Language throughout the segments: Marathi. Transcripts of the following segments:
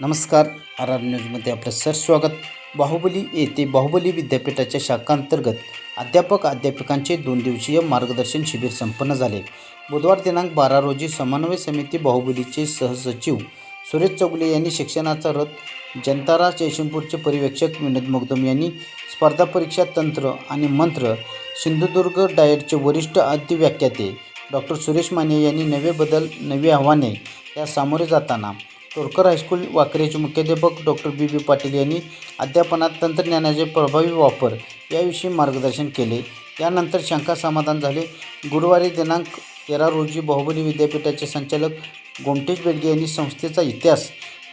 नमस्कार. आर आर न्यूजमध्ये आपलं सर स्वागत. बाहुबली येथे बाहुबली विद्यापीठाच्या शाखांतर्गत अध्यापक अध्यापिकांचे दोन दिवसीय मार्गदर्शन शिबिर संपन्न झाले. बुधवार दिनांक बारा रोजी समन्वय समिती बाहुबलीचे सहसचिव सुरेश चौगुले यांनी शिक्षणाचा रथ जनतारा जयसिंगपूरचे परिवेक्षक विनोद मगदुम यांनी स्पर्धा परीक्षा तंत्र आणि मंत्र सिंधुदुर्ग डाएटचे वरिष्ठ अधिव्याख्याते डॉक्टर सुरेश माने यांनी नवे बदल नवी आव्हाने या सामोरे जाताना तोरकर हायस्कूल वाकरेचे मुख्याध्यापक डॉक्टर बी बी पाटील यांनी अध्यापनात तंत्रज्ञानाचे प्रभावी वापर याविषयी मार्गदर्शन केले. त्यानंतर शंका समाधान झाले. गुरुवारी दिनांक तेरा रोजी बाहुबली विद्यापीठाचे संचालक गोमटेश बेडगे यांनी संस्थेचा इतिहास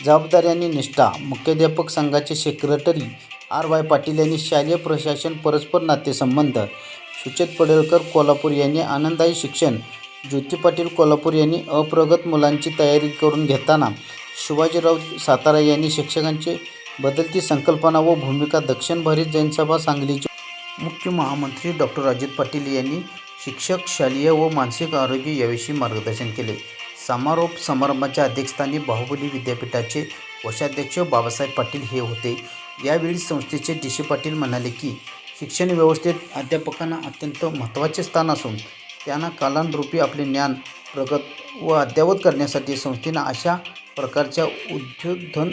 जबाबदारी आणि निष्ठा मुख्याध्यापक संघाचे सेक्रेटरी आर वाय पाटील यांनी शालेय प्रशासन परस्पर नातेसंबंध सुचेत पडळकर कोल्हापूर यांनी आनंददायी शिक्षण ज्योती पाटील कोल्हापूर यांनी अप्रगत मुलांची तयारी करून घेताना शिवाजीराव सातारा यांनी शिक्षकांचे बदलती संकल्पना व भूमिका दक्षिण भारत जैनसभा सांगलीचे मुख्य महामंत्री डॉक्टर अजित पाटील यांनी शिक्षक शालेय व मानसिक आरोग्य याविषयी मार्गदर्शन केले. समारोप समारंभाच्या अध्यक्षस्थानी बाहुबली विद्यापीठाचे कोषाध्यक्ष बाबासाहेब पाटील हे होते. यावेळी संस्थेचे डी सी पाटील म्हणाले की शिक्षण व्यवस्थेत अध्यापकांना अत्यंत महत्त्वाचे स्थान असून त्यांना कालानुरूपी आपले ज्ञान प्रगत व अद्ययावत करण्यासाठी संस्थेनं अशा प्रकारच्या उद्योधन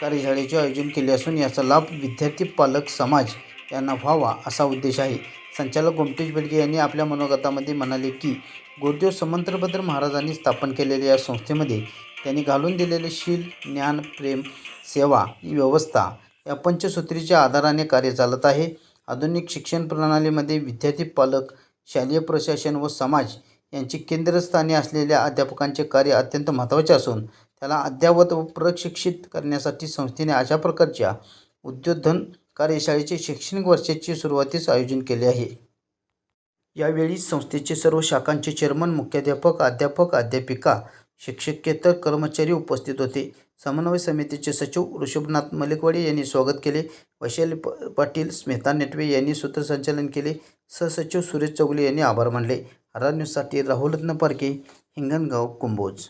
कार्यशाळेचे आयोजन केले असून याचा लाभ विद्यार्थी पालक समाज यांना व्हावा असा उद्देश आहे. संचालक गोमटेश बेडगे यांनी आपल्या मनोगतामध्ये म्हणाले की गुरुदेव समंतभद्र महाराजांनी स्थापन केलेल्या या संस्थेमध्ये त्यांनी घालून दिलेले शील ज्ञान प्रेम सेवा ही व्यवस्था या पंचसूत्रीच्या आधाराने कार्य चालत आहे. आधुनिक शिक्षण प्रणालीमध्ये विद्यार्थी पालक शालेय प्रशासन व समाज यांची केंद्रस्थानी असलेल्या अध्यापकांचे कार्य अत्यंत महत्त्वाचे असून त्याला अद्यावत व प्रशिक्षित करण्यासाठी संस्थेने अशा प्रकारच्या उद्योधन कार्यशाळेचे शैक्षणिक वर्षाची सुरुवातीस आयोजन केले आहे. यावेळी संस्थेचे सर्व शाखांचे चेअरमन मुख्याध्यापक अध्यापक अध्यापिका शिक्षकेतर कर्मचारी उपस्थित होते. समन्वय समितीचे सचिव ऋषभनाथ मलिकवाडे यांनी स्वागत केले. वैशाली प पाटील स्मिता नेटवे यांनी सूत्रसंचालन केले. सहसचिव सुरेश चौगले यांनी आभार मानले. आर न्यूजसाठी राहुल पारखे हिंगणगाव कुंभोज.